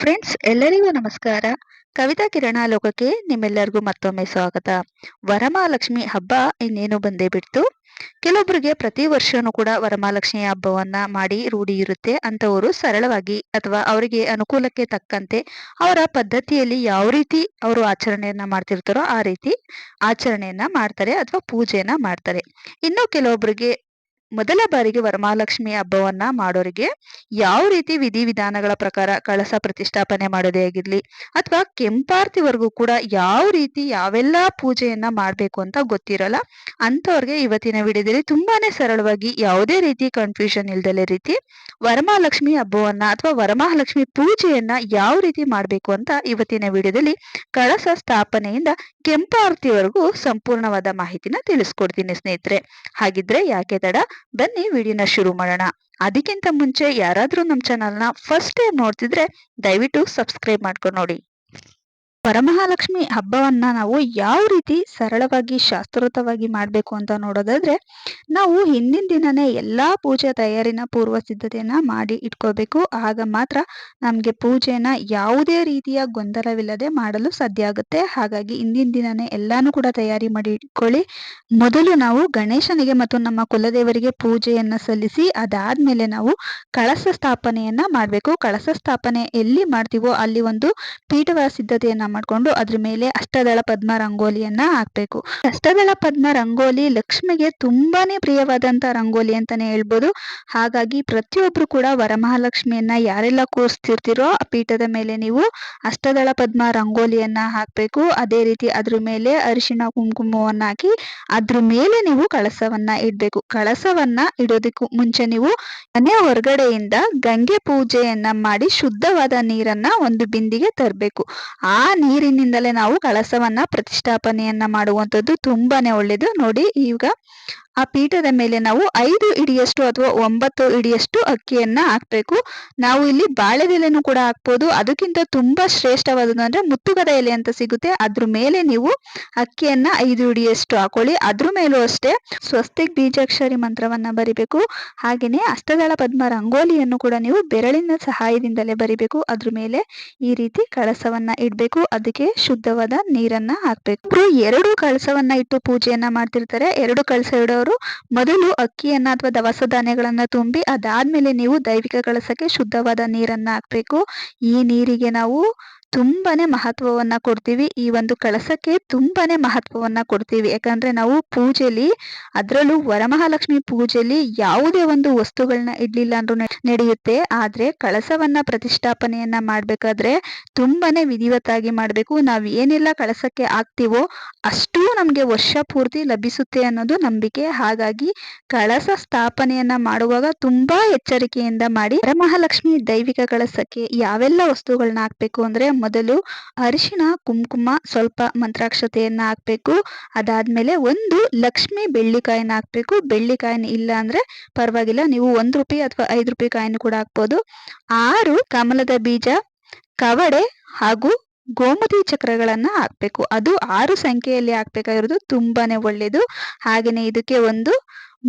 Friends, ಎಲ್ಲರಿಗೂ ನಮಸ್ಕಾರ. ಕವಿತಾ ಕಿರಣ ಲೋಕಕ್ಕೆ ನಿಮ್ಮೆಲ್ಲರಿಗೂ ಮತ್ತೊಮ್ಮೆ ಸ್ವಾಗತ. ವರಮಹಾಲಕ್ಷ್ಮಿ ಹಬ್ಬ ಇನ್ನೇನು ಬಂದೇ ಬಿಡ್ತು? ಕೆಲವೊಬ್ಬರಿಗೆ ಪ್ರತಿ ವರ್ಷನೂ ಕೂಡ ವರಮಹಾಲಕ್ಷ್ಮಿ ಹಬ್ಬವನ್ನ ಮಾಡಿ ರೂಢಿ ಇರುತ್ತೆ. ಅಂತವರು ಸರಳವಾಗಿ ಅಥವಾ ಅವರಿಗೆ ಅನುಕೂಲಕ್ಕೆ ತಕ್ಕಂತೆ ಅವರ ಪದ್ಧತಿಯಲ್ಲಿ ಯಾವ ರೀತಿ ಅವರು ಆಚರಣೆಯನ್ನ ಮಾಡ್ತಿರ್ತಾರೋ ಆ ರೀತಿ ಆಚರಣೆಯನ್ನ ಮಾಡ್ತಾರೆ ಅಥವಾ ಪೂಜೆಯನ್ನ ಮಾಡ್ತಾರೆ. ಇನ್ನು ಕೆಲವೊಬ್ಬರಿಗೆ ಮೊದಲ ಬಾರಿಗೆ ವರಮಹಾಲಕ್ಷ್ಮಿ ಹಬ್ಬವನ್ನ ಮಾಡೋರಿಗೆ ಯಾವ ರೀತಿ ವಿಧಿವಿಧಾನಗಳ ಪ್ರಕಾರ ಕಳಸ ಪ್ರತಿಷ್ಠಾಪನೆ ಮಾಡೋದೇ ಆಗಿರ್ಲಿ ಅಥವಾ ಕೆಂಪಾರ್ತಿವರೆಗೂ ಕೂಡ ಯಾವ ರೀತಿ ಯಾವೆಲ್ಲ ಪೂಜೆಯನ್ನ ಮಾಡ್ಬೇಕು ಅಂತ ಗೊತ್ತಿರಲ್ಲ ಅಂತವ್ರಿಗೆ ಇವತ್ತಿನ ವಿಡಿಯೋದಲ್ಲಿ ತುಂಬಾನೇ ಸರಳವಾಗಿ ಯಾವುದೇ ರೀತಿ ಕನ್ಫ್ಯೂಷನ್ ಇಲ್ದಲೇ ರೀತಿ ವರಮಹಾಲಕ್ಷ್ಮಿ ಹಬ್ಬವನ್ನ ಅಥವಾ ವರಮಹಾಲಕ್ಷ್ಮಿ ಪೂಜೆಯನ್ನ ಯಾವ ರೀತಿ ಮಾಡ್ಬೇಕು ಅಂತ ಇವತ್ತಿನ ವಿಡಿಯೋದಲ್ಲಿ ಕಳಸ ಸ್ಥಾಪನೆಯಿಂದ ಕೆಂಪಾರ್ತಿವರೆಗೂ ಸಂಪೂರ್ಣವಾದ ಮಾಹಿತಿನ ತಿಳಿಸ್ಕೊಡ್ತೀನಿ ಸ್ನೇಹಿತರೆ. ಹಾಗಿದ್ರೆ ಯಾಕೆ ತಡ? ಬನ್ನಿ ವಿಡಿಯೋನ ಶುರು ಮಾಡೋಣ. ಅದಕ್ಕಿಂತ ಮುಂಚೆ ಯಾರಾದರೂ ನಮ್ಮ ಚಾನಲ್ನ ಫಸ್ಟ್ ಟೈಮ್ ನೋಡ್ತಿದ್ರೆ ದಯವಿಟ್ಟು ಸಬ್ಸ್ಕ್ರೈಬ್ ಮಾಡ್ಕೊಂಡು ನೋಡಿ. ವರಮಹಾಲಕ್ಷ್ಮಿ ಹಬ್ಬವನ್ನ ನಾವು ಯಾವ ರೀತಿ ಸರಳವಾಗಿ, ಶಾಸ್ತ್ರೋತವಾಗಿ ಮಾಡಬೇಕು ಅಂತ ನೋಡೋದಾದ್ರೆ, ನಾವು ಹಿಂದಿನ ದಿನನೇ ಎಲ್ಲಾ ಪೂಜೆ ತಯಾರಿನ ಪೂರ್ವ ಸಿದ್ಧತೆಯನ್ನ ಮಾಡಿ ಇಟ್ಕೋಬೇಕು. ಆಗ ಮಾತ್ರ ನಮಗೆ ಪೂಜೆನ ಯಾವುದೇ ರೀತಿಯ ಗೊಂದಲವಿಲ್ಲದೆ ಮಾಡಲು ಸಾಧ್ಯ ಆಗುತ್ತೆ. ಹಾಗಾಗಿ ಹಿಂದಿನ ದಿನನೇ ಎಲ್ಲಾನು ಕೂಡ ತಯಾರಿ ಮಾಡಿ ಇಟ್ಕೊಳ್ಳಿ. ಮೊದಲು ನಾವು ಗಣೇಶನಿಗೆ ಮತ್ತು ನಮ್ಮ ಕುಲದೇವರಿಗೆ ಪೂಜೆಯನ್ನು ಸಲ್ಲಿಸಿ, ಅದಾದ್ಮೇಲೆ ನಾವು ಕಳಸ ಸ್ಥಾಪನೆಯನ್ನ ಮಾಡಬೇಕು. ಕಳಸ ಸ್ಥಾಪನೆ ಎಲ್ಲಿ ಮಾಡ್ತೀವೋ ಅಲ್ಲಿ ಒಂದು ಪೀಠವ ಸಿದ್ಧತೆಯನ್ನ ಮಾಡ್ಕೊಂಡು ಅದ್ರ ಮೇಲೆ ಅಷ್ಟದಳ ಪದ್ಮ ರಂಗೋಲಿಯನ್ನ ಹಾಕ್ಬೇಕು. ಅಷ್ಟದಳ ಪದ್ಮ ರಂಗೋಲಿ ಲಕ್ಷ್ಮಿಗೆ ತುಂಬಾನೇ ಪ್ರಿಯವಾದಂತ ರಂಗೋಲಿ ಅಂತಾನೆ ಹೇಳ್ಬೋದು. ಹಾಗಾಗಿ ಪ್ರತಿಯೊಬ್ರು ಕೂಡ ವರಮಹಾಲಕ್ಷ್ಮಿಯನ್ನ ಯಾರೆಲ್ಲ ಕೂರಿಸ್ತಿರ್ತೀರೋ ಆ ಪೀಠದ ಮೇಲೆ ನೀವು ಅಷ್ಟದಳ ಪದ್ಮ ರಂಗೋಲಿಯನ್ನ ಹಾಕ್ಬೇಕು. ಅದೇ ರೀತಿ ಅದ್ರ ಮೇಲೆ ಅರಿಶಿಣ ಕುಂಕುಮವನ್ನ ಹಾಕಿ ಅದ್ರ ಮೇಲೆ ನೀವು ಕಳಸವನ್ನ ಇಡ್ಬೇಕು. ಕಳಸವನ್ನ ಇಡೋದಕ್ಕೂ ಮುಂಚೆ ನೀವು ಮನೆ ಹೊರಗಡೆಯಿಂದ ಗಂಗೆ ಪೂಜೆಯನ್ನ ಮಾಡಿ ಶುದ್ಧವಾದ ನೀರನ್ನ ಒಂದು ಬಿಂದಿಗೆ ತರಬೇಕು. ಆ ನೀರಿನಿಂದಲೇ ನಾವು ಕಳಸವನ್ನು ಪ್ರತಿಷ್ಠಾಪನೆಯನ್ನ ಮಾಡುವಂಥದ್ದು ತುಂಬಾನೇ ಒಳ್ಳೇದು. ನೋಡಿ ಈಗ ಆ ಪೀಠದ ಮೇಲೆ ನಾವು ಐದು ಇಡಿಯಷ್ಟು ಅಥವಾ ಒಂಬತ್ತು ಇಡಿಯಷ್ಟು ಅಕ್ಕಿಯನ್ನ ಹಾಕ್ಬೇಕು. ನಾವು ಇಲ್ಲಿ ಬಾಳೆದೆಲೆನೂ ಕೂಡ ಹಾಕ್ಬೋದು. ಅದಕ್ಕಿಂತ ತುಂಬಾ ಶ್ರೇಷ್ಠವಾದದ್ದು ಅಂದ್ರೆ ಮುತ್ತುಗದ ಎಲೆ ಅಂತ ಸಿಗುತ್ತೆ. ಅದ್ರ ಮೇಲೆ ನೀವು ಅಕ್ಕಿಯನ್ನ ಐದು ಇಡಿಯಷ್ಟು ಹಾಕೊಳ್ಳಿ. ಅದ್ರ ಮೇಲೂ ಅಷ್ಟೇ ಸ್ವಸ್ತಿಕ್ ಬೀಜಾಕ್ಷರಿ ಮಂತ್ರವನ್ನ ಬರಿಬೇಕು. ಹಾಗೇನೆ ಅಷ್ಟದಳ ಪದ್ಮ ರಂಗೋಲಿಯನ್ನು ಕೂಡ ನೀವು ಬೆರಳಿನ ಸಹಾಯದಿಂದಲೇ ಬರಿಬೇಕು. ಅದ್ರ ಮೇಲೆ ಈ ರೀತಿ ಕಳಸವನ್ನ ಇಡ್ಬೇಕು. ಅದಕ್ಕೆ ಶುದ್ಧವಾದ ನೀರನ್ನ ಹಾಕ್ಬೇಕು. ಎರಡು ಕಳಸವನ್ನ ಇಟ್ಟು ಪೂಜೆಯನ್ನ ಮಾಡ್ತಿರ್ತಾರೆ. ಎರಡು ಕಳಸ ಮೊದಲು ಅಕ್ಕಿಯನ್ನ ಅಥವಾ ದವಸ ಧಾನ್ಯಗಳನ್ನ ತುಂಬಿ ಅದಾದ್ಮೇಲೆ ನೀವು ದೈವಿಕ ಕಳಸಕ್ಕೆ ಶುದ್ಧವಾದ ನೀರನ್ನ ಹಾಕ್ಬೇಕು. ಈ ನೀರಿಗೆ ನಾವು ತುಂಬಾನೇ ಮಹತ್ವವನ್ನ ಕೊಡ್ತೀವಿ. ಈ ಒಂದು ಕಳಸಕ್ಕೆ ತುಂಬಾನೇ ಮಹತ್ವವನ್ನ ಕೊಡ್ತೀವಿ. ಯಾಕಂದ್ರೆ ನಾವು ಪೂಜೆಲಿ, ಅದರಲ್ಲೂ ವರಮಹಾಲಕ್ಷ್ಮಿ ಪೂಜೆಲಿ ಯಾವುದೇ ಒಂದು ವಸ್ತುಗಳನ್ನ ಇಡ್ಲಿಲ್ಲ ಅಂದ್ರೂ ನಡೆಯುತ್ತೆ. ಆದ್ರೆ ಕಳಸವನ್ನ ಪ್ರತಿಷ್ಠಾಪನೆಯನ್ನ ಮಾಡ್ಬೇಕಾದ್ರೆ ತುಂಬಾನೇ ವಿಧಿವತ್ತಾಗಿ ಮಾಡಬೇಕು. ನಾವು ಏನೆಲ್ಲ ಕಳಸಕ್ಕೆ ಹಾಕ್ತಿವೋ ಅಷ್ಟೂ ನಮಗೆ ವರ್ಷ ಪೂರ್ತಿ ಲಭಿಸುತ್ತೆ ಅನ್ನೋದು ನಂಬಿಕೆ. ಹಾಗಾಗಿ ಕಳಸ ಸ್ಥಾಪನೆಯನ್ನ ಮಾಡುವಾಗ ತುಂಬಾ ಎಚ್ಚರಿಕೆಯಿಂದ ಮಾಡಿ, ವರಮಹಾಲಕ್ಷ್ಮಿ ದೈವಿಕ ಕಳಸಕ್ಕೆ ಯಾವೆಲ್ಲ ವಸ್ತುಗಳನ್ನ ಹಾಕ್ಬೇಕು ಅಂದ್ರೆ ಮೊದಲು ಅರಿಶಿಣ, ಕುಂಕುಮ ಸ್ವಲ್ಪ ಮಂತ್ರಾಕ್ಷತೆಯನ್ನ ಹಾಕ್ಬೇಕು. ಅದಾದ್ಮೇಲೆ ಒಂದು ಲಕ್ಷ್ಮಿ ಬೆಳ್ಳಿಕಾಯಿನ ಹಾಕ್ಬೇಕು. ಬೆಳ್ಳಿಕಾಯಿನ ಇಲ್ಲ ಅಂದ್ರೆ ಪರವಾಗಿಲ್ಲ, ನೀವು ಒಂದು ರೂಪಾಯಿ ಅಥವಾ ಐದು ರೂಪಾಯಿ ಕಾಯಿನ ಕೂಡ ಹಾಕ್ಬೋದು. ಆರು ಕಮಲದ ಬೀಜ, ಕವಡೆ ಹಾಗೂ ಗೋಮತಿ ಚಕ್ರಗಳನ್ನ ಹಾಕ್ಬೇಕು. ಅದು ಆರು ಸಂಖ್ಯೆಯಲ್ಲಿ ಹಾಕ್ಬೇಕಾಗಿರೋದು ತುಂಬಾನೇ ಒಳ್ಳೇದು. ಹಾಗೇನೆ ಇದಕ್ಕೆ ಒಂದು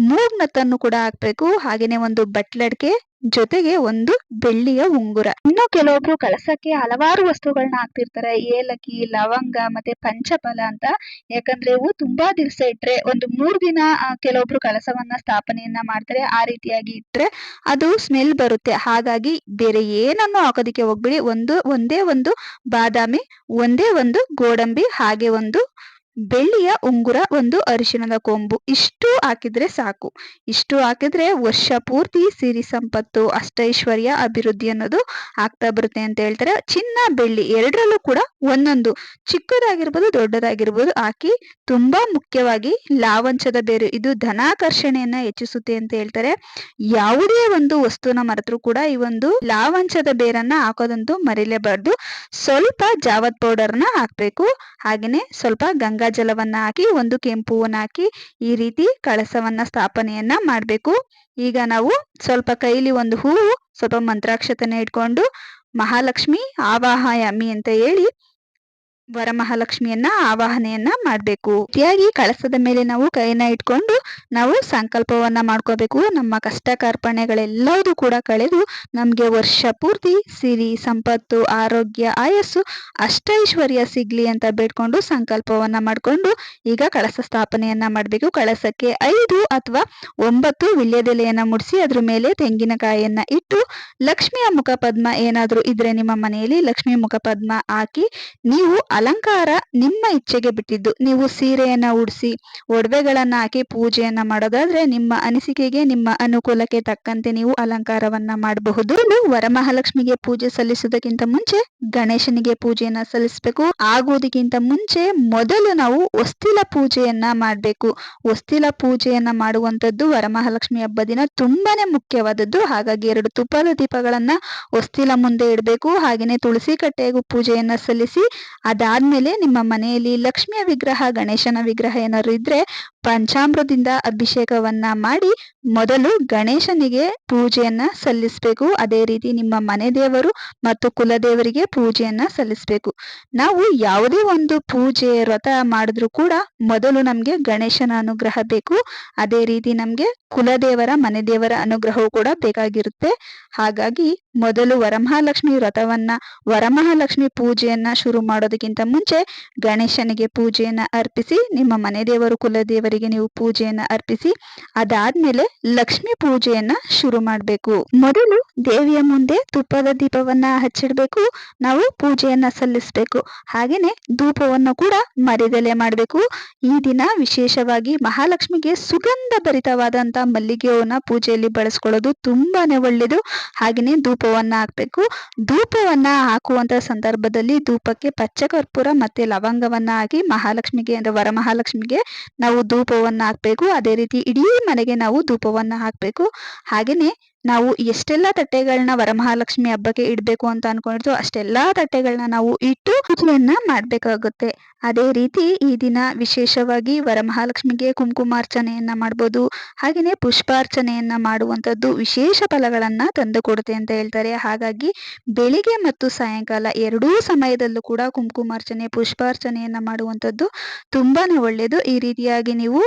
ಮೂಗ್ನತ್ತನ್ನು ಕೂಡ ಹಾಕ್ಬೇಕು. ಹಾಗೇನೆ ಒಂದು ಬಟ್ಲಡ್ಕೆ ಜೊತೆಗೆ ಒಂದು ಬೆಳ್ಳಿಯ ಉಂಗುರ. ಇನ್ನು ಕೆಲವೊಬ್ರು ಕಳಸಕ್ಕೆ ಹಲವಾರು ವಸ್ತುಗಳನ್ನ ಹಾಕ್ತಿರ್ತಾರೆ. ಏಲಕ್ಕಿ, ಲವಂಗ ಮತ್ತೆ ಪಂಚಫಲ ಅಂತ. ಯಾಕಂದ್ರೆ ಇವು ತುಂಬಾ ದಿವಸ ಇಟ್ರೆ ಒಂದು ಮೂರ್ ದಿನ ಕೆಲವೊಬ್ರು ಕಳಸವನ್ನ ಸ್ಥಾಪನೆಯನ್ನ ಮಾಡ್ತಾರೆ. ಆ ರೀತಿಯಾಗಿ ಇಟ್ರೆ ಅದು ಸ್ಮೆಲ್ ಬರುತ್ತೆ. ಹಾಗಾಗಿ ಬೇರೆ ಏನನ್ನು ಹಾಕೋದಿಕ್ಕೆ ಹೋಗ್ಬಿಡಿ. ಒಂದು, ಒಂದೇ ಒಂದು ಬಾದಾಮಿ, ಒಂದೇ ಒಂದು ಗೋಡಂಬಿ, ಹಾಗೆ ಒಂದು ಬೆಳ್ಳಿಯ ಉಂಗುರ ಒಂದು ಅರಿಶಿಣದ ಕೊಂಬು. ಇಷ್ಟು ಹಾಕಿದ್ರೆ ಸಾಕು. ಇಷ್ಟು ಹಾಕಿದ್ರೆ ವರ್ಷ ಪೂರ್ತಿ ಸಿರಿ ಸಂಪತ್ತು, ಅಷ್ಟೈಶ್ವರ್ಯ ಅಭಿವೃದ್ಧಿ ಅನ್ನೋದು ಆಗ್ತಾ ಬರುತ್ತೆ ಅಂತ ಹೇಳ್ತಾರೆ. ಚಿನ್ನ, ಬೆಳ್ಳಿ ಎರಡರಲ್ಲೂ ಕೂಡ ಒಂದೊಂದು. ಚಿಕ್ಕದಾಗಿರ್ಬೋದು, ದೊಡ್ಡದಾಗಿರ್ಬೋದು ಹಾಕಿ ತುಂಬಾ ಮುಖ್ಯವಾಗಿ ಲಾವಂಚದ ಬೇರು. ಇದು ಧನಾಕರ್ಷಣೆಯನ್ನ ಹೆಚ್ಚಿಸುತ್ತೆ ಅಂತ ಹೇಳ್ತಾರೆ. ಯಾವುದೇ ಒಂದು ವಸ್ತುನ ಮರೆತರೂ ಕೂಡ ಈ ಒಂದು ಲಾವಂಚದ ಬೇರನ್ನ ಹಾಕೋದಂತೂ ಮರಿಲೇಬಾರ್ದು. ಸ್ವಲ್ಪ ಜಾವತ್ ಪೌಡರ್ನ ಹಾಕ್ಬೇಕು. ಹಾಗೇನೆ ಸ್ವಲ್ಪ ಗಂಗಾ ಜಲವನ್ನ ಹಾಕಿ, ಒಂದು ಕೆಂಪು ಹಾಕಿ ಈ ರೀತಿ ಕಳಸವನ್ನ ಸ್ಥಾಪನೆಯನ್ನ ಮಾಡಬೇಕು. ಈಗ ನಾವು ಸ್ವಲ್ಪ ಕೈಲಿ ಒಂದು ಹೂವು, ಸ್ವಲ್ಪ ಮಂತ್ರಾಕ್ಷತನ ಇಟ್ಕೊಂಡು ಮಹಾಲಕ್ಷ್ಮಿ ಆವಾಹಯಾಮಿ ಅಂತ ಹೇಳಿ ವರಮಹಾಲಕ್ಷ್ಮಿಯನ್ನ ಆವಾಹನೆಯನ್ನ ಮಾಡಬೇಕು. ಅತಿಯಾಗಿ ಕಳಸದ ಮೇಲೆ ನಾವು ಕೈನ ಇಟ್ಕೊಂಡು ನಾವು ಸಂಕಲ್ಪವನ್ನ ಮಾಡ್ಕೋಬೇಕು. ನಮ್ಮ ಕಷ್ಟ ಕಾರ್ಪಣ್ಯಗಳೆಲ್ಲವೂ ಕೂಡ ಕಳೆದು ನಮ್ಗೆ ವರ್ಷ ಪೂರ್ತಿ ಸಿರಿ, ಸಂಪತ್ತು, ಆರೋಗ್ಯ, ಆಯಸ್ಸು ಅಷ್ಟೈಶ್ವರ್ಯ ಸಿಗ್ಲಿ ಅಂತ ಬೇಡ್ಕೊಂಡು ಸಂಕಲ್ಪವನ್ನ ಮಾಡ್ಕೊಂಡು ಈಗ ಕಳಸ ಸ್ಥಾಪನೆಯನ್ನ ಮಾಡಬೇಕು. ಕಳಸಕ್ಕೆ ಐದು ಅಥವಾ ಒಂಬತ್ತು ವಿಲ್ಯದೆಲೆಯನ್ನ ಮುಡಿಸಿ ಅದ್ರ ಮೇಲೆ ತೆಂಗಿನಕಾಯಿಯನ್ನ ಇಟ್ಟು ಲಕ್ಷ್ಮಿಯ ಮುಖ ಪದ್ಮ ಏನಾದ್ರೂ ಇದ್ರೆ ನಿಮ್ಮ ಮನೆಯಲ್ಲಿ ಲಕ್ಷ್ಮಿ ಮುಖ ಪದ್ಮ ಹಾಕಿ ನೀವು ಅಲಂಕಾರ ನಿಮ್ಮ ಇಚ್ಛೆಗೆ ಬಿಟ್ಟಿದ್ದು. ನೀವು ಸೀರೆಯನ್ನ ಉಡಿಸಿ, ಒಡವೆಗಳನ್ನ ಹಾಕಿ ಪೂಜೆಯನ್ನ ಮಾಡೋದಾದ್ರೆ ನಿಮ್ಮ ಅನಿಸಿಕೆಗೆ, ನಿಮ್ಮ ಅನುಕೂಲಕ್ಕೆ ತಕ್ಕಂತೆ ನೀವು ಅಲಂಕಾರವನ್ನ ಮಾಡಬಹುದು. ವರಮಹಾಲಕ್ಷ್ಮಿಗೆ ಪೂಜೆ ಸಲ್ಲಿಸುವುದಕ್ಕಿಂತ ಮುಂಚೆ ಗಣೇಶನಿಗೆ ಪೂಜೆಯನ್ನ ಸಲ್ಲಿಸಬೇಕು. ಆಗುವುದಕ್ಕಿಂತ ಮುಂಚೆ ಮೊದಲು ನಾವು ಹೊಸ್ತಿಲ ಪೂಜೆಯನ್ನ ಮಾಡಬೇಕು. ಹೊಸ್ತಿಲ ಪೂಜೆಯನ್ನ ಮಾಡುವಂತದ್ದು ವರಮಹಾಲಕ್ಷ್ಮಿ ಹಬ್ಬ ದಿನ ತುಂಬಾನೇ ಮುಖ್ಯವಾದದ್ದು. ಹಾಗಾಗಿ ಎರಡು ತುಪ್ಪದ ದೀಪಗಳನ್ನ ಹೊಸ್ತಿಲ ಮುಂದೆ ಇಡಬೇಕು. ಹಾಗೆಯೇ ತುಳಸಿ ಕಟ್ಟೆಗೂ ಪೂಜೆಯನ್ನ ಸಲ್ಲಿಸಿ ಅದಾದ್ಮೇಲೆ ನಿಮ್ಮ ಮನೆಯಲ್ಲಿ ಲಕ್ಷ್ಮಿಯ ವಿಗ್ರಹ ಗಣೇಶನ ವಿಗ್ರಹ ಏನಾದ್ರು ಇದ್ರೆ ಪಂಚಾಮೃತದಿಂದ ಅಭಿಷೇಕವನ್ನ ಮಾಡಿ ಮೊದಲು ಗಣೇಶನಿಗೆ ಪೂಜೆಯನ್ನ ಸಲ್ಲಿಸಬೇಕು. ಅದೇ ರೀತಿ ನಿಮ್ಮ ಮನೆ ದೇವರು ಮತ್ತು ಕುಲದೇವರಿಗೆ ಪೂಜೆಯನ್ನ ಸಲ್ಲಿಸಬೇಕು. ನಾವು ಯಾವುದೇ ಒಂದು ಪೂಜೆ ವ್ರತ ಮಾಡಿದ್ರು ಕೂಡ ಮೊದಲು ನಮ್ಗೆ ಗಣೇಶನ ಅನುಗ್ರಹ ಬೇಕು. ಅದೇ ರೀತಿ ನಮ್ಗೆ ಕುಲದೇವರ, ಮನೆ ದೇವರ ಅನುಗ್ರಹವು ಕೂಡ ಬೇಕಾಗಿರುತ್ತೆ. ಹಾಗಾಗಿ ಮೊದಲು ವರಮಹಾಲಕ್ಷ್ಮಿ ವ್ರತವನ್ನ, ವರಮಹಾಲಕ್ಷ್ಮಿ ಪೂಜೆಯನ್ನ ಶುರು ಮಾಡೋದಕ್ಕಿಂತ ಮುಂಚೆ ಗಣೇಶನಿಗೆ ಪೂಜೆಯನ್ನ ಅರ್ಪಿಸಿ ನಿಮ್ಮ ಮನೆ ದೇವರು ಕುಲದೇವರಿಗೆ ನೀವು ಪೂಜೆಯನ್ನ ಅರ್ಪಿಸಿ, ಅದಾದ್ಮೇಲೆ ಲಕ್ಷ್ಮಿ ಪೂಜೆಯನ್ನ ಶುರು ಮಾಡಬೇಕು. ಮೊದಲು ದೇವಿಯ ಮುಂದೆ ತುಪ್ಪದ ದೀಪವನ್ನ ಹಚ್ಚಿಡ್ಬೇಕು, ನಾವು ಪೂಜೆಯನ್ನ ಸಲ್ಲಿಸಬೇಕು. ಹಾಗೇನೆ ಧೂಪವನ್ನು ಕೂಡ ಮರಿದಲೆ ಮಾಡಬೇಕು. ಈ ದಿನ ವಿಶೇಷವಾಗಿ ಮಹಾಲಕ್ಷ್ಮಿಗೆ ಸುಗಂಧ ಭರಿತವಾದಂತ ಮಲ್ಲಿಗೆ ಪೂಜೆಯಲ್ಲಿ ಬಳಸ್ಕೊಳ್ಳೋದು ತುಂಬಾನೇ ಒಳ್ಳೇದು ಹಾಗೇನೆ ಧೂಪವನ್ನ ಹಾಕ್ಬೇಕು. ಧೂಪವನ್ನ ಹಾಕುವಂತ ಸಂದರ್ಭದಲ್ಲಿ ಧೂಪಕ್ಕೆ ಪಚ್ಚ ಕರ್ಪೂರ ಮತ್ತೆ ಲವಂಗವನ್ನ ಹಾಕಿ ಮಹಾಲಕ್ಷ್ಮಿಗೆ ಅಂದ್ರೆ ವರಮಹಾಲಕ್ಷ್ಮಿಗೆ ನಾವು ಧೂಪವನ್ನ ಹಾಕ್ಬೇಕು ಅದೇ ರೀತಿ ಇಡೀ ಮನೆಗೆ ನಾವು ಧೂಪವನ್ನು ಹಾಕಬೇಕು. ಹಾಗೇನೆ ನಾವು ಎಷ್ಟೆಲ್ಲ ತಟ್ಟೆಗಳನ್ನ ವರಮಹಾಲಕ್ಷ್ಮಿ ಹಬ್ಬಕ್ಕೆ ಇಡಬೇಕು ಅಂತ ಅನ್ಕೊಂಡಿರ್ತೀವೋ ಅಷ್ಟೆಲ್ಲ ತಟ್ಟೆಗಳನ್ನ ನಾವು ಇಟ್ಟು ಪೂಜೆಯನ್ನ ಮಾಡಬೇಕಾಗುತ್ತೆ. ಅದೇ ರೀತಿ ಈ ದಿನ ವಿಶೇಷವಾಗಿ ವರಮಹಾಲಕ್ಷ್ಮಿಗೆ ಕುಂಕುಮಾರ್ಚನೆಯನ್ನ ಮಾಡ್ಬೋದು ಹಾಗೆಯೇ ಪುಷ್ಪಾರ್ಚನೆಯನ್ನ ಮಾಡುವಂಥದ್ದು ವಿಶೇಷ ಫಲಗಳನ್ನ ತಂದು ಕೊಡುತ್ತೆ ಅಂತ ಹೇಳ್ತಾರೆ. ಹಾಗಾಗಿ ಬೆಳಿಗ್ಗೆ ಮತ್ತು ಸಾಯಂಕಾಲ ಎರಡೂ ಸಮಯದಲ್ಲೂ ಕೂಡ ಕುಂಕುಮಾರ್ಚನೆ, ಪುಷ್ಪಾರ್ಚನೆಯನ್ನ ಮಾಡುವಂಥದ್ದು ತುಂಬಾನೇ ಒಳ್ಳೆಯದು ಈ ರೀತಿಯಾಗಿ ನೀವು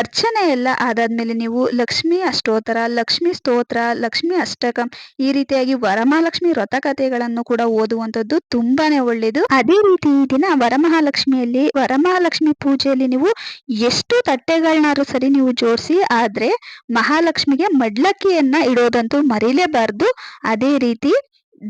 ಅರ್ಚನೆ ಎಲ್ಲ ಆದಾದ್ಮೇಲೆ ನೀವು ಲಕ್ಷ್ಮಿ ಅಷ್ಟೋತ್ತರ, ಲಕ್ಷ್ಮಿ ಸ್ತೋತ್ರ ಲಕ್ಷ್ಮಿ ಅಷ್ಟಕಂ. ಈ ರೀತಿಯಾಗಿ ವರಮಹಾಲಕ್ಷ್ಮಿ ವ್ರತ ಕಥೆಗಳನ್ನು ಕೂಡ ಓದುವಂತದ್ದು ತುಂಬಾನೇ ಒಳ್ಳೆಯದು ಅದೇ ರೀತಿ ಈ ದಿನ ವರಮಹಾಲಕ್ಷ್ಮಿಯಲ್ಲಿ, ವರಮಹಾಲಕ್ಷ್ಮಿ ಪೂಜೆಯಲ್ಲಿ ನೀವು ಎಷ್ಟು ತಟ್ಟೆಗಳನ್ನಾದ್ರೂ ಸರಿ ನೀವು ಜೋಡಿಸಿ, ಆದ್ರೆ ಮಹಾಲಕ್ಷ್ಮಿಗೆ ಮಡ್ಲಕ್ಕಿಯನ್ನ ಇಡೋದಂತೂ ಮರೀಲೇಬಾರ್ದು. ಅದೇ ರೀತಿ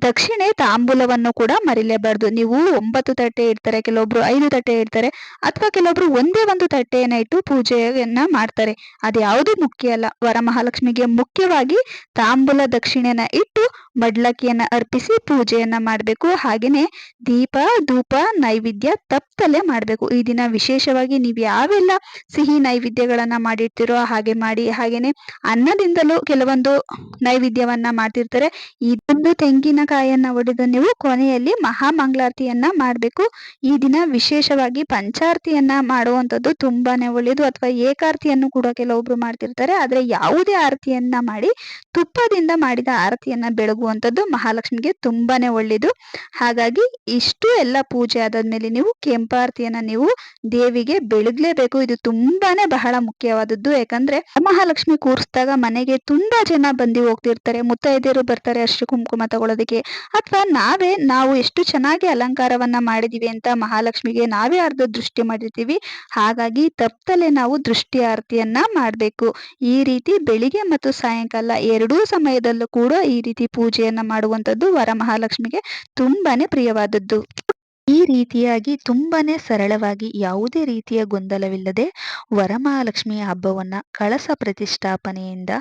ದಕ್ಷಿಣೆ ತಾಂಬೂಲವನ್ನು ಕೂಡ ಮರಿಲೇಬಾರ್ದು. ನೀವು ಒಂಬತ್ತು ತಟ್ಟೆ ಇಡ್ತಾರೆ, ಕೆಲವೊಬ್ರು ಐದು ತಟ್ಟೆ ಇಡ್ತಾರೆ, ಅಥವಾ ಕೆಲವೊಬ್ರು ಒಂದೇ ಒಂದು ತಟ್ಟೆಯನ್ನ ಇಟ್ಟು ಪೂಜೆಯನ್ನ ಮಾಡ್ತಾರೆ. ಅದ್ಯಾವುದು ಮುಖ್ಯ ಅಲ್ಲ. ವರಮಹಾಲಕ್ಷ್ಮಿಗೆ ಮುಖ್ಯವಾಗಿ ತಾಂಬೂಲ ದಕ್ಷಿಣೆನ ಇಟ್ಟು ಮಡ್ಲಕ್ಕಿಯನ್ನ ಅರ್ಪಿಸಿ ಪೂಜೆಯನ್ನ ಮಾಡಬೇಕು. ಹಾಗೆಯೇ ದೀಪ, ಧೂಪ, ನೈವೇದ್ಯ ತಪ್ಪಲೆ ಮಾಡಬೇಕು. ಈ ದಿನ ವಿಶೇಷವಾಗಿ ನೀವು ಯಾವೆಲ್ಲ ಸಿಹಿ ನೈವೇದ್ಯಗಳನ್ನ ಮಾಡಿರ್ತೀರೋ ಹಾಗೆ ಮಾಡಿ, ಹಾಗೇನೆ ಅನ್ನದಿಂದಲೂ ಕೆಲವೊಂದು ನೈವೇದ್ಯವನ್ನ ಮಾಡ್ತಿರ್ತಾರೆ. ಇದೊಂದು ತೆಂಗಿನಕಾಯನ್ನ ಒಡೆದು ನೀವು ಕೊನೆಯಲ್ಲಿ ಮಹಾಮಂಗಳಾರತಿಯನ್ನ ಮಾಡಬೇಕು. ಈ ದಿನ ವಿಶೇಷವಾಗಿ ಪಂಚಾರತಿಯನ್ನ ಮಾಡುವಂಥದ್ದು ತುಂಬಾನೇ ಒಳ್ಳೆಯದು ಅಥವಾ ಏಕಾರತಿಯನ್ನು ಕೂಡ ಕೆಲವೊಬ್ರು ಮಾಡ್ತಿರ್ತಾರೆ. ಆದ್ರೆ ಯಾವುದೇ ಆರತಿಯನ್ನ ಮಾಡಿ ತುಪ್ಪದಿಂದ ಮಾಡಿದ ಆರತಿಯನ್ನ ಬೆಳಗುವಂಥದ್ದು ಮಹಾಲಕ್ಷ್ಮಿಗೆ ತುಂಬಾನೇ ಒಳ್ಳೆಯದು ಹಾಗಾಗಿ ಇಷ್ಟು ಎಲ್ಲ ಪೂಜೆ ಆದಾದ್ಮೇಲೆ ನೀವು ಕೆಂಪಾರತಿಯನ್ನ ನೀವು ದೇವಿಗೆ ಬೆಳಗ್ಲೇಬೇಕು. ಇದು ತುಂಬಾನೇ ಬಹಳ ಮುಖ್ಯವಾದದ್ದು. ಯಾಕಂದ್ರೆ ಮಹಾಲಕ್ಷ್ಮಿ ಕೂರಿಸಿದಾಗ ಮನೆಗೆ ತುಂಬಾ ಜನ ಬಂದು ಹೋಗ್ತಿರ್ತಾರೆ. ಮುತ್ತೈದೆಯರು ಬರ್ತಾರೆ. ಅಷ್ಟು ಕುಂಕುಮ ತಗೊಳ್ಳೋದಕ್ಕೆ. ಅಥವಾ ನಾವೇ ನಾವು ಎಷ್ಟು ಚೆನ್ನಾಗಿ ಅಲಂಕಾರವನ್ನ ಮಾಡಿದೀವಿ ಅಂತ ಮಹಾಲಕ್ಷ್ಮಿಗೆ ನಾವೇ ಅರ್ಧ ದೃಷ್ಟಿ ಮಾಡಿರ್ತೀವಿ. ಹಾಗಾಗಿ ತಪ್ಪಲೆ ನಾವು ದೃಷ್ಟಿ ಆರತಿಯನ್ನ ಮಾಡಬೇಕು. ಈ ರೀತಿ ಬೆಳಿಗ್ಗೆ ಮತ್ತು ಸಾಯಂಕಾಲ ಎರಡೂ ಸಮಯದಲ್ಲೂ ಕೂಡ ಈ ರೀತಿ ಪೂಜೆಯನ್ನ ಮಾಡುವಂಥದ್ದು ವರಮಹಾಲಕ್ಷ್ಮಿಗೆ ತುಂಬಾನೇ ಪ್ರಿಯವಾದದ್ದು. ಈ ರೀತಿಯಾಗಿ ತುಂಬಾನೇ ಸರಳವಾಗಿ ಯಾವುದೇ ರೀತಿಯ ಗೊಂದಲವಿಲ್ಲದೆ ವರಮಹಾಲಕ್ಷ್ಮಿಯ ಹಬ್ಬವನ್ನ ಕಳಸ ಪ್ರತಿಷ್ಠಾಪನೆಯಿಂದ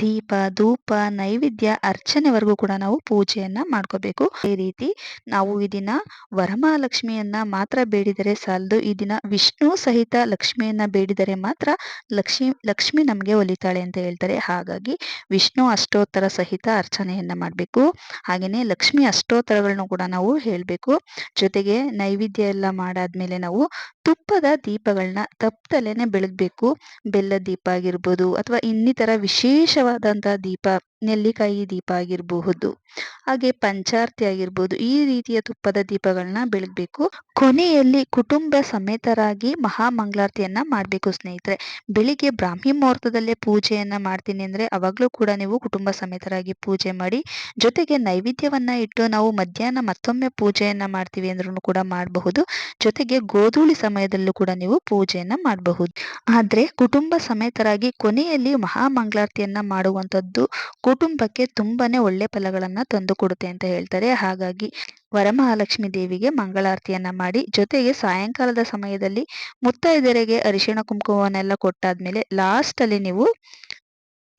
ದೀಪ, ಧೂಪ, ನೈವೇದ್ಯ ಅರ್ಚನೆವರೆಗೂ ಕೂಡ ನಾವು ಪೂಜೆಯನ್ನ ಮಾಡ್ಕೋಬೇಕು. ಈ ರೀತಿ ನಾವು ಈ ದಿನ ವರಮಹಾಲಕ್ಷ್ಮಿಯನ್ನ ಮಾತ್ರ ಬೇಡಿದರೆ ಸಾಲದು, ಈ ದಿನ ವಿಷ್ಣು ಸಹಿತ ಲಕ್ಷ್ಮಿಯನ್ನ ಬೇಡಿದರೆ ಮಾತ್ರ ಲಕ್ಷ್ಮಿ ಲಕ್ಷ್ಮಿ ನಮಗೆ ಒಲಿತಾಳೆ ಅಂತ ಹೇಳ್ತಾರೆ. ಹಾಗಾಗಿ ವಿಷ್ಣು ಅಷ್ಟೋತ್ತರ ಸಹಿತ ಅರ್ಚನೆಯನ್ನ ಮಾಡಬೇಕು. ಹಾಗೆಯೇ ಲಕ್ಷ್ಮಿ ಅಷ್ಟೋತ್ತರಗಳನ್ನು ಕೂಡ ನಾವು ಹೇಳಬೇಕು. ಜೊತೆಗೆ ನೈವೇದ್ಯ ಎಲ್ಲ ಮಾಡಾದ್ಮೇಲೆ ನಾವು ತುಪ್ಪದ ದೀಪಗಳನ್ನ ತಪ್ಪದಲೇನೆ ಬೆಳಗ್ಬೇಕು. ಬೆಲ್ಲ ದೀಪ ಆಗಿರ್ಬೋದು ಅಥವಾ ಇನ್ನಿತರ ವಿಶೇಷವಾದಂತಹ ದೀಪ, ನೆಲ್ಲಿಕಾಯಿ ದೀಪ ಆಗಿರಬಹುದು, ಹಾಗೆ ಪಂಚಾರ್ತಿ ಆಗಿರ್ಬೋದು ಈ ರೀತಿಯ ತುಪ್ಪದ ದೀಪಗಳನ್ನ ಬೆಳಗ್ಬೇಕು. ಕೊನೆಯಲ್ಲಿ ಕುಟುಂಬ ಸಮೇತರಾಗಿ ಮಹಾ ಮಂಗಳಾರತಿಯನ್ನ ಮಾಡಬೇಕು ಸ್ನೇಹಿತರೆ. ಬೆಳಿಗ್ಗೆ ಬ್ರಾಹ್ಮಿ ಮುಹೂರ್ತದಲ್ಲೇ ಪೂಜೆಯನ್ನ ಮಾಡ್ತೀನಿ ಅಂದ್ರೆ ಅವಾಗ್ಲೂ ಕೂಡ ನೀವು ಕುಟುಂಬ ಸಮೇತರಾಗಿ ಪೂಜೆ ಮಾಡಿ, ಜೊತೆಗೆ ನೈವೇದ್ಯವನ್ನ ಇಟ್ಟು ನಾವು ಮಧ್ಯಾಹ್ನ ಮತ್ತೊಮ್ಮೆ ಪೂಜೆಯನ್ನ ಮಾಡ್ತೀವಿ ಅಂದ್ರೂ ಕೂಡ ಮಾಡಬಹುದು. ಜೊತೆಗೆ ಗೋಧೂಳಿ ಸಮಯದಲ್ಲೂ ಕೂಡ ನೀವು ಪೂಜೆಯನ್ನ ಮಾಡಬಹುದು. ಆದ್ರೆ ಕುಟುಂಬ ಸಮೇತರಾಗಿ ಕೊನೆಯಲ್ಲಿ ಮಹಾ ಮಂಗಳಾರತಿಯನ್ನ ಮಾಡುವಂತದ್ದು ಕುಟುಂಬಕ್ಕೆ ತುಂಬಾನೇ ಒಳ್ಳೆ ಫಲಗಳನ್ನ ತಂದು ಕೊಡುತ್ತೆ ಅಂತ ಹೇಳ್ತಾರೆ. ಹಾಗಾಗಿ ವರಮಹಾಲಕ್ಷ್ಮಿ ದೇವಿಗೆ ಮಂಗಳಾರತಿಯನ್ನ ಮಾಡಿ, ಜೊತೆಗೆ ಸಾಯಂಕಾಲದ ಸಮಯದಲ್ಲಿ ಮುತ್ತೈದೆಯರಿಗೆ ಅರಿಶಿಣ ಕುಂಕುಮವನ್ನೆಲ್ಲ ಕೊಟ್ಟಾದ್ಮೇಲೆ ಲಾಸ್ಟ್ ಅಲ್ಲಿ ನೀವು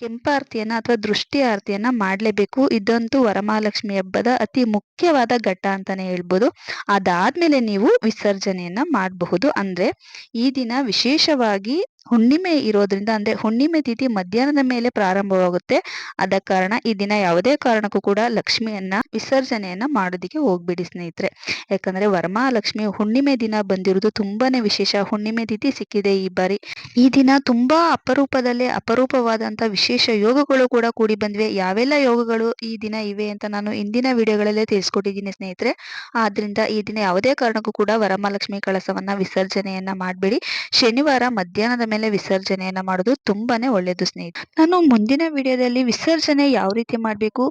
ಕೆಂಪಾರತಿಯನ್ನ ಅಥವಾ ದೃಷ್ಟಿ ಆರತಿಯನ್ನ ಮಾಡಲೇಬೇಕು. ಇದಂತೂ ವರಮಹಾಲಕ್ಷ್ಮಿ ಹಬ್ಬದ ಅತಿ ಮುಖ್ಯವಾದ ಘಟ್ಟ ಅಂತಾನೆ ಹೇಳ್ಬೋದು. ಅದಾದ್ಮೇಲೆ ನೀವು ವಿಸರ್ಜನೆಯನ್ನ ಮಾಡಬಹುದು. ಅಂದ್ರೆ ಈ ದಿನ ವಿಶೇಷವಾಗಿ ಹುಣ್ಣಿಮೆ ಇರೋದ್ರಿಂದ ಅಂದ್ರೆ ಹುಣ್ಣಿಮೆ ತಿಥಿ ಮಧ್ಯಾಹ್ನದ ಮೇಲೆ ಪ್ರಾರಂಭವಾಗುತ್ತೆ. ಆದ ಕಾರಣ ಈ ದಿನ ಯಾವುದೇ ಕಾರಣಕ್ಕೂ ಕೂಡ ಲಕ್ಷ್ಮಿಯನ್ನ ವಿಸರ್ಜನೆಯನ್ನ ಮಾಡೋದಿಕ್ಕೆ ಹೋಗ್ಬಿಡಿ ಸ್ನೇಹಿತರೆ. ಯಾಕಂದ್ರೆ ವರಮಹಾಲಕ್ಷ್ಮಿ ಹುಣ್ಣಿಮೆ ದಿನ ಬಂದಿರೋದು ತುಂಬಾನೇ ವಿಶೇಷ. ಹುಣ್ಣಿಮೆ ತಿಥಿ ಸಿಕ್ಕಿದೆ ಈ ಬಾರಿ. ಈ ದಿನ ತುಂಬಾ ಅಪರೂಪದಲ್ಲೇ ಅಪರೂಪವಾದಂತ ವಿಶೇಷ ಯೋಗಗಳು ಕೂಡ ಕೂಡಿ ಬಂದಿವೆ. ಯಾವೆಲ್ಲ ಯೋಗಗಳು ಈ ದಿನ ಇವೆ ಅಂತ ನಾನು ಇಂದಿನ ವಿಡಿಯೋಗಳಲ್ಲೇ ತಿಳಿಸ್ಕೊಟ್ಟಿದ್ದೀನಿ ಸ್ನೇಹಿತರೆ. ಆದ್ರಿಂದ ಈ ದಿನ ಯಾವುದೇ ಕಾರಣಕ್ಕೂ ಕೂಡ ವರಮಹಾಲಕ್ಷ್ಮಿ ಕಳಸವನ್ನ ವಿಸರ್ಜನೆಯನ್ನ ಮಾಡಬೇಡಿ. ಶನಿವಾರ ಮಧ್ಯಾಹ್ನದ ಮೇಲೆ ವಿಸರ್ಜನೆಯನ್ನ ಮಾಡೋದು ತುಂಬಾನೇ ಒಳ್ಳೇದು ಸ್ನೇಹಿತರೆ. ನಾನು ಮುಂದಿನ ವಿಡಿಯೋದಲ್ಲಿ ವಿಸರ್ಜನೆ ಯಾವ ರೀತಿ ಮಾಡಬೇಕು,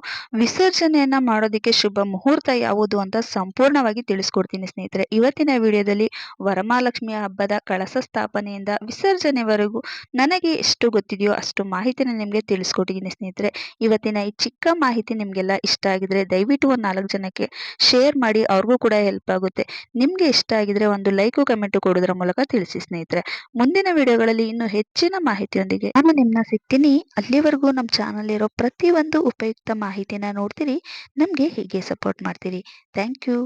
ವಿಸರ್ಜನೆಯನ್ನ ಮಾಡೋದಕ್ಕೆ ಶುಭ ಮುಹೂರ್ತ ಯಾವುದು ಅಂತ ಸಂಪೂರ್ಣವಾಗಿ ತಿಳಿಸ್ಕೊಡ್ತೀನಿ ಸ್ನೇಹಿತರೆ. ಇವತ್ತಿನ ವಿಡಿಯೋದಲ್ಲಿ ವರಮಹಾಲಕ್ಷ್ಮಿಯ ಹಬ್ಬದ ಕಳಸ ಸ್ಥಾಪನೆಯಿಂದ ವಿಸರ್ಜನೆವರೆಗೂ ನನಗೆ ಎಷ್ಟು ಗೊತ್ತಿದೆಯೋ ಅಷ್ಟು ಮಾಹಿತಿನ ನಿಮಗೆ ತಿಳಿಸ್ಕೊಟ್ಟಿದ್ದೀನಿ ಸ್ನೇಹಿತರೆ. ಇವತ್ತಿನ ಈ ಚಿಕ್ಕ ಮಾಹಿತಿ ನಿಮಗೆಲ್ಲ ಇಷ್ಟ ಆಗಿದ್ರೆ ದಯವಿಟ್ಟು ಒಂದು ನಾಲ್ಕು ಜನಕ್ಕೆ ಶೇರ್ ಮಾಡಿ, ಅವ್ರಿಗೂ ಕೂಡ ಹೆಲ್ಪ್ ಆಗುತ್ತೆ. ನಿಮಗೆ ಇಷ್ಟ ಆಗಿದ್ರೆ ಒಂದು ಲೈಕು, ಕಮೆಂಟು ಕೊಡೋದ್ರ ಮೂಲಕ ತಿಳಿಸಿ ಸ್ನೇಹಿತರೆ. ಮುಂದಿನ ವಿಡಿಯೋಗಳಲ್ಲಿ ಇನ್ನು ಹೆಚ್ಚಿನ ಮಾಹಿತಿಯೊಂದಿಗೆ ನಾನು ನಿಮ್ಮನ್ನ ಸಿಗ್ತೀನಿ. ಅಲ್ಲಿವರೆಗೂ ನಮ್ಮ ಚಾನಲ್ ಇರೋ ಪ್ರತಿಯೊಂದು ಉಪಯುಕ್ತ ಮಾಹಿತಿನ ನೋಡ್ತೀರಿ. ನಮಗೆ ಹೀಗೆ ಸಪೋರ್ಟ್ ಮಾಡ್ತೀರಿ. Thank you.